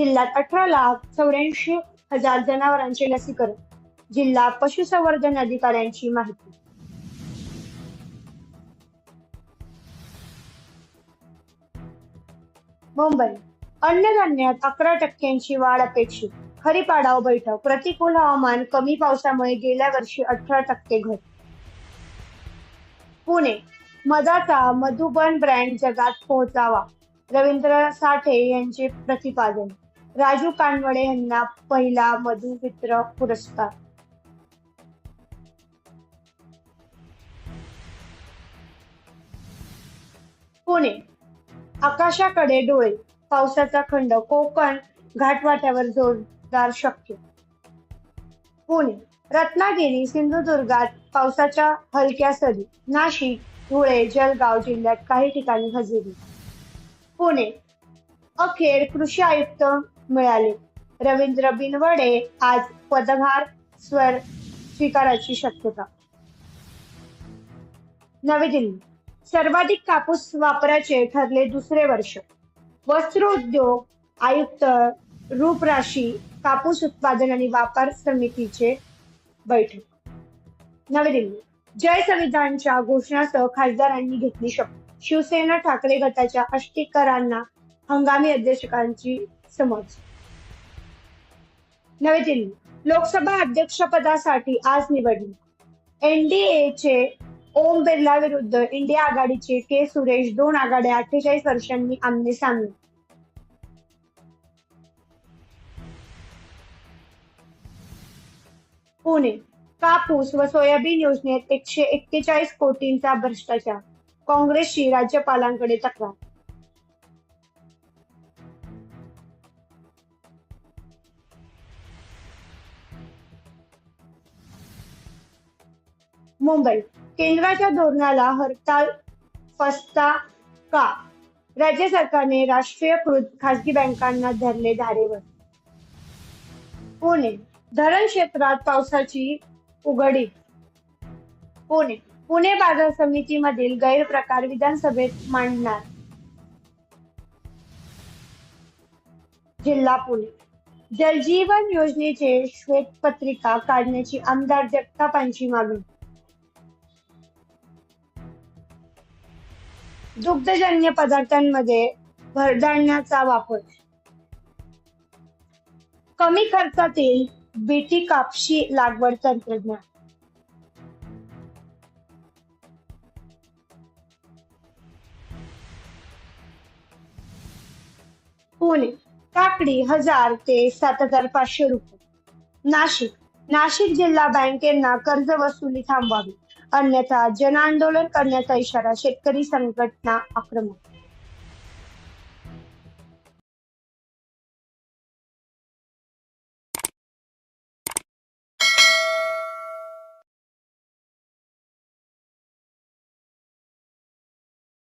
जिल्ह्यात अठरा लाख चौऱ्याऐंशी हजार जनावरांचे लसीकरण. जिल्हा पशुसंवर्धन अधिकाऱ्यांची माहिती. मुंबई. अन्नधान्यात अकरा टक्क्यांची वाढ अपेक्षित. खरीप आढावा बैठक. प्रतिकूल हवामान कमी पावसामुळे गेल्या वर्षी अठरा टक्के घट. पुणे. मधाचा मधुबन ब्रँड जगात पोहोचावा. रवींद्र साठे यांचे प्रतिपादन. राजू कानवडे यांना पहिला मधुमित्र पुरस्कार. पुणे. आकाशाकडे डोळे. पावसाचा खंड कोकण. घाटवाट्यावर जोरदार शक्य. पुणे. रत्नागिरी सिंधुदुर्गात पावसाच्या हलक्या सरी. नाशिक धुळे जळगाव जिल्ह्यात काही ठिकाणी हजेरी. पुणे. अखेर कृषी आयुक्त मिळाले. रवींद्र बिनवडे आज पदभार स्वर स्वीकाराची शक्यता. नवी दिल्ली. सर्वाधिक कापूस वापराचे ठरले दुसरे वर्ष. वस्त्रोद्योग आयुक्त रूपराशी कापूस उत्पादन आणि व्यापार समितीचे बैठक. नवी दिल्ली. जय संविधानच्या घोषणासह खासदारांनी घेतली शपथ. शिवसेना ठाकरे गटाच्या अष्टीकरांना हंगामी अध्यक्षकांची समज. नवी दिल्ली लोकसभा अध्यक्षपदासाठी आज निवडणूक. एनडीएचे ओम बिर्ला विरुद्ध इंडिया आघाडीचे के सुरेश दोन आघाड्या अठ्ठेचाळीस वर्षांनी आमने सामने. पुणे कापूस व सोयाबीन योजनेत एकशे एक्केचाळीस कोटींचा भ्रष्टाचार. काँग्रेसची राज्यपालांकडे तक्रार. मुंबई. केंद्राच्या धोरणाला हरताल फसता का? राज्य सरकारने राष्ट्रीयकृत खासगी बँकांना धरले धारेवर. पुणे. धरण क्षेत्रात पावसाची उघडी. पुणे. पुणे बाजार समितीमधील गैरप्रकार विधानसभेत मांडणार. जिल्हा पुणे. जलजीवन योजनेचे श्वेतपत्रिका काढण्याची आमदार जगतापांची मागणी. दुग्धजन्य पदार्थांमध्ये भरधान्याचा वापर. कमी खर्चातील बीटी कापशी लागवड तंत्रज्ञान. पुणे काकडी हजार ते सात हजार पाचशे रुपये. नाशिक नाशिक जिल्हा बँकेना कर्ज वसुली थांबवावी. अन्यथा जनआंदोलन करण्याचा इशारा शेतकरी संघटना आक्रमक